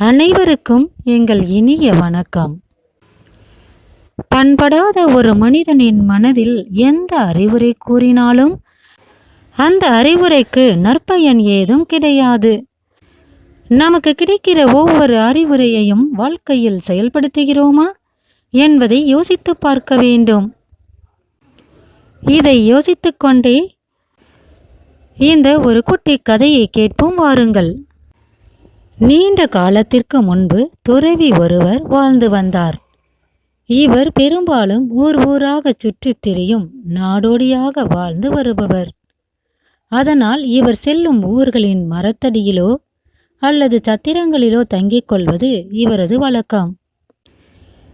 அனைவருக்கும் எங்கள் இனிய வணக்கம். பண்படாத ஒரு மனிதனின் மனதில் எந்த அறிவுரை கூறினாலும் அந்த அறிவுரைக்கு நற்பயன் ஏதும் கிடையாது. நமக்கு கிடைக்கிற ஒவ்வொரு அறிவுரையையும் வாழ்க்கையில் செயல்படுத்துகிறோமா என்பதை யோசித்து பார்க்க வேண்டும். இதை யோசித்துக்கொண்டே இந்த ஒரு குட்டி கதையை கேட்போம் வாருங்கள். நீண்ட காலத்திற்கு முன்பு துறவி ஒருவர் வாழ்ந்து வந்தார். இவர் பெரும்பாலும் ஊர் ஊராக சுற்றித் திரியும் நாடோடியாக வாழ்ந்து வருபவர். அதனால் இவர் செல்லும் ஊர்களின் மரத்தடியிலோ அல்லது சத்திரங்களிலோ தங்கிக் கொள்வது இவரது வழக்கம்.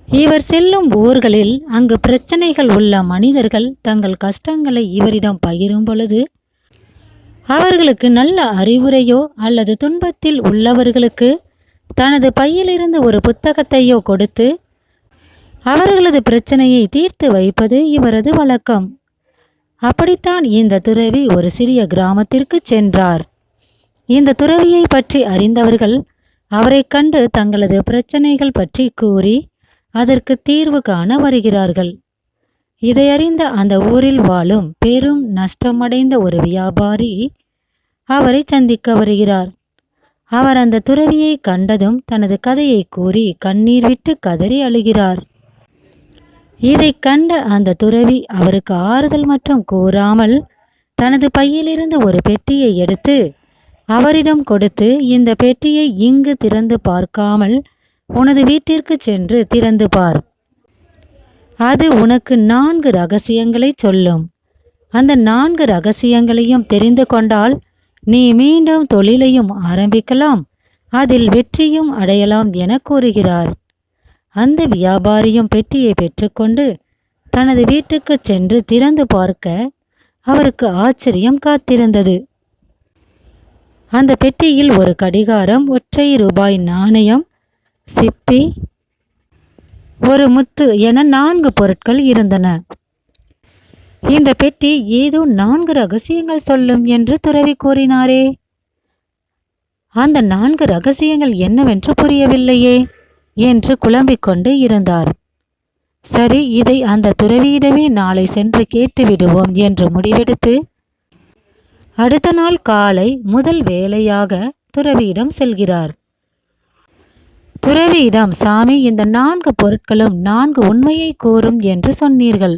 இவர் செல்லும் ஊர்களில் அங்கு பிரச்சனைகள் உள்ள மனிதர்கள் தங்கள் கஷ்டங்களை இவரிடம் பகிரும் பொழுது அவர்களுக்கு நல்ல அறிவுரையோ அல்லது துன்பத்தில் உள்ளவர்களுக்கு தனது பையிலிருந்து ஒரு புத்தகத்தையோ கொடுத்து அவர்களது பிரச்சனையை தீர்த்து வைப்பது இவரது வழக்கம். அப்படித்தான் இந்த துறவி ஒரு சிறிய கிராமத்திற்கு சென்றார். இந்த துறவியை பற்றி அறிந்தவர்கள் அவரைக் கண்டு தங்களது பிரச்சனைகள் பற்றி கூறி அதற்கு தீர்வு காண வருகிறார்கள். இதையறிந்த அந்த ஊரில் வாழும் பெரும் நஷ்டமடைந்த ஒரு வியாபாரி அவரை சந்திக்க வருகிறார். அவர் அந்த துறவியை கண்டதும் தனது கதையை கூறி கண்ணீர் விட்டு கதறி அழுகிறார். இதை கண்ட அந்த துறவி அவருக்கு ஆறுதல் மற்றும் கூறாமல் தனது பையிலிருந்து ஒரு பெட்டியை எடுத்து அவரிடம் கொடுத்து இந்த பெட்டியை இங்கு திறந்து பார்க்காமல் உனது வீட்டிற்கு சென்று திறந்து பார். அது உனக்கு நான்கு ரகசியங்களை சொல்லும். அந்த நான்கு ரகசியங்களையும் தெரிந்து கொண்டால் நீ மீண்டும் தொழிலையும் ஆரம்பிக்கலாம். அதில் வெற்றியும் அடையலாம் என கூறுகிறார். அந்த வியாபாரியும் பெட்டியை பெற்றுக்கொண்டு தனது வீட்டுக்கு சென்று திறந்து பார்க்க அவருக்கு ஆச்சரியம் காத்திருந்தது. அந்த பெட்டியில் ஒரு கடிகாரம் ஒற்றை ரூபாய் நாணயம் சிப்பி ஒரு முத்து என நான்கு பொருட்கள் இருந்தன. இந்த பெட்டி ஏதோ நான்கு ரகசியங்கள் சொல்லும் என்று துறவி கூறினாரே. அந்த நான்கு ரகசியங்கள் என்னவென்று புரியவில்லையே என்று குழம்பிக் கொண்டு இருந்தார். சரி இதை அந்த துறவியிடமே நாளை சென்று கேட்டு விடுவோம் என்று முடிவெடுத்து அடுத்த நாள் காலை முதல் வேலையாக துறவியிடம் செல்கிறார். துறவியிடம் சாமி இந்த நான்கு பொருட்களும் நான்கு உண்மையை கூறும் என்று சொன்னீர்கள்.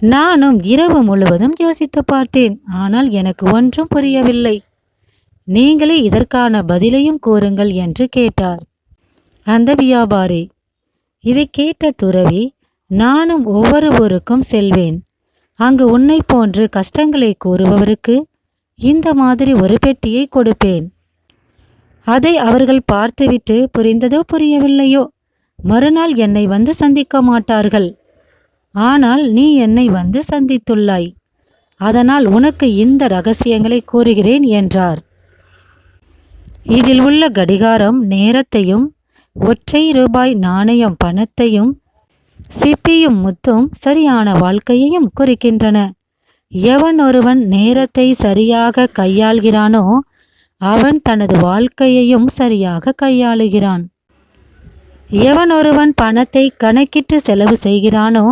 நானும் இரவு முழுவதும் யோசித்து பார்த்தேன் ஆனால் எனக்கு ஒன்றும் புரியவில்லை. நீங்களே இதற்கான பதிலையும் கூறுங்கள் என்று கேட்டார். அந்த வியாபாரி இதை கேட்ட துறவி நானும் ஒவ்வொருவருக்கும் செல்வேன். அங்கு உன்னை போன்று கஷ்டங்களை கூறுபவருக்கு இந்த மாதிரி ஒரு பெட்டியை கொடுப்பேன். அதை அவர்கள் பார்த்துவிட்டு புரிந்ததோ புரியவில்லையோ? மறுநாள் என்னை வந்து சந்திக்க மாட்டார்கள். ஆனால் நீ என்னை வந்து சந்தித்துள்ளாய். அதனால் உனக்கு இந்த ரகசியங்களை கூறுகிறேன் என்றார். இதில் உள்ள கடிகாரம் நேரத்தையும் ஒற்றை ரூபாய் நாணயம் பணத்தையும் சிப்பியும் முத்தும் சரியான வாழ்க்கையையும் குறிக்கின்றன. எவன் ஒருவன் நேரத்தை சரியாக கையாள்கிறானோ அவன் தனது வாழ்க்கையையும் சரியாக கையாளுகிறான். எவன் ஒருவன் பணத்தை கணக்கிட்டு செலவு செய்கிறானோ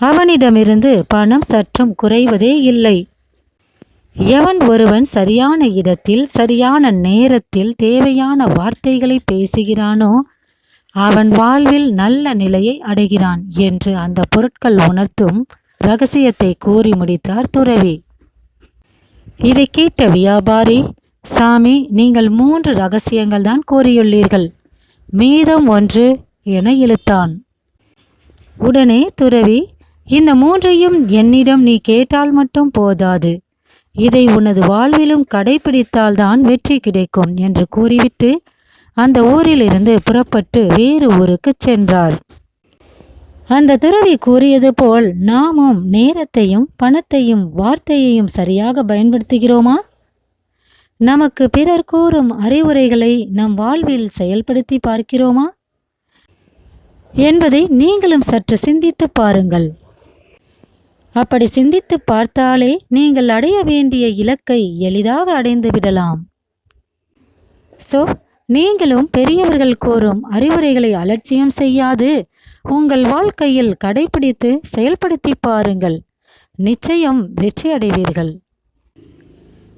அவனிடமிருந்து பணம் சற்றும் குறைவதே இல்லை. எவன் ஒருவன் சரியான இடத்தில் சரியான நேரத்தில் தேவையான வார்த்தைகளை பேசுகிறானோ அவன் வாழ்வில் நல்ல நிலையை அடைகிறான் என்று அந்த பொருட்கள் உணர்த்தும் ரகசியத்தை கூறி முடித்தார் துறவி. இதை கேட்ட வியாபாரி சாமி நீங்கள் மூன்று ரகசியங்கள் தான் கூறியுள்ளீர்கள். மீதம் ஒன்று என இழுத்தான். உடனே துறவி இந்த மூன்றையும் என்னிடம் நீ கேட்டால் மட்டும் போதாது. இதை உனது வாழ்விலும் கடைபிடித்தால்தான் வெற்றி கிடைக்கும் என்று கூறிவிட்டு அந்த ஊரிலிருந்து புறப்பட்டு வேறு ஊருக்கு சென்றார். அந்த துறவி கூறியது போல் நாமும் நேரத்தையும் பணத்தையும் வார்த்தையையும் சரியாக பயன்படுத்துகிறோமா? நமக்கு பிறர் கூறும் அறிவுரைகளை நம் வாழ்வில் செயல்படுத்தி பார்க்கிறோமா? என்பதை நீங்களும் சற்று சிந்தித்து பாருங்கள். அப்படி சிந்தித்து பார்த்தாலே நீங்கள் அடைய வேண்டிய இலக்கை எளிதாக அடைந்து விடலாம். ஸோ நீங்களும் பெரியவர்கள் கூறும் அறிவுரைகளை அலட்சியம் செய்யாது. உங்கள் வாழ்க்கையில் கடைபிடித்து செயல்படுத்தி பாருங்கள். நிச்சயம் வெற்றி அடைவீர்கள்